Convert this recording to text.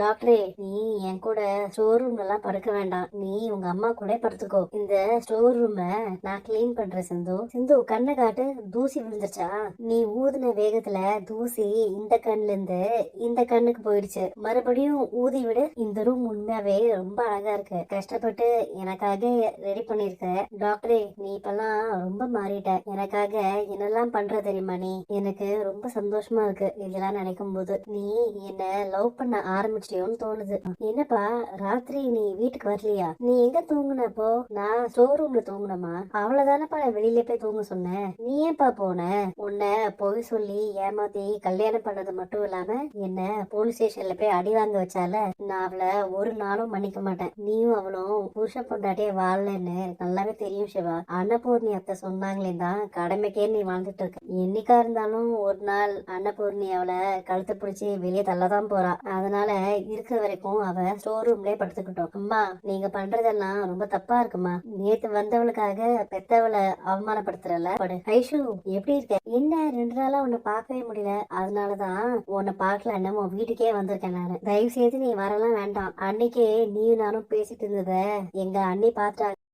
டாக்டரே நீ என் கூட ஸ்டோர் ரூம்ல எல்லாம் படுக்க வேண்டாம். நீ உங்க அம்மா கூட படுத்துக்கோ. இந்த ஸ்டோர் ரூம நான் க்ளீன் பண்றேன் சிந்து. சிந்து கண்ணை காட்டு. தூசி விழுந்துச்சா நீ ஊதின வேகத்துல தூசி இந்த கண்ணுல இருந்து இந்த கண்ணுக்கு போயிடுச்சு. மறுபடியும் ஊதி விட. இந்த ரூம் உண்மையாவே ரொம்ப அழகா இருக்கு. கஷ்டப்பட்டு எனக்காக ரெடி பண்ணிருக்க. டாக்டரே நீ இப்பெல்லாம் ரொம்ப மாறிட்ட. எனக்காக என்னெல்லாம் பண்ற தெரியுமா நீ? எனக்கு ரொம்ப சந்தோஷமா இருக்கு. இதெல்லாம் நினைக்கும் போது நீ என்ன லவ் பண்ண ஆரம்பிச்சியோன்னு தோணுது. என்னப்பா ராத்திரி நீ வீட்டுக்கு வரலையா? நீ எங்க தூங்குனப்போ நான் ஸ்டோர் ரூம்ல தூங்குனமா அவ்வளவுதானப்பா நான் வெளியில போய் தூங்க சொன்னேன். நீ ஏன்பா போன? உன்னை பொய் சொல்லி ஏமாத்தி கல்யாணம் பண்ணது மட்டும் இல்லாம என்ன போலீஸ் ஸ்டேஷன்ல போய் அடி வாங்க வச்சால நான் அவளை ஒரு நாளும் மன்னிக்க மாட்டேன். நீயும் அவளும் புருஷ பொண்டாட்டியே வாழலன்னு நல்லாவே தெரியும் சிவா. அன்னபூர்ணி அத்தை சொன்னாங்களே தான் கடமைக்கே நீ வாழ்ந்துட்டு இருக்க. என்னைக்கா இருந்தாலும் ஒரு நாள் அன்னபூர்ணி அவளை கழுத்து பிடிச்சி வெளியே தள்ளதான் போறா. அதனால இருக்கிற வரைக்கும் அவ ஸ்டோர் ரூம்லயே படுத்துக்கிட்டோம். அம்மா நீங்க பண்றதெல்லாம் ரொம்ப தப்பா இருக்குமா? நேத்து வந்தவளுக்காக பெத்தவளை அவமானப்படுத்துறல? படு. ஐஷு எப்படி இருக்க? என்ன ரெண்டு நாளா உன்னை பார்க்கவே முடியல. அதனாலதான் உன்னை பாக்கல என்னமோ வீட்டுக்கே வந்திருக்கேன் நானு. தயவு செய்து நீ வரலாம் வேண்டாம். அன்னைக்கே நீயும் நானும் பேசிட்டு இருந்தத எங்க அண்ணி பாத்துட்டாங்க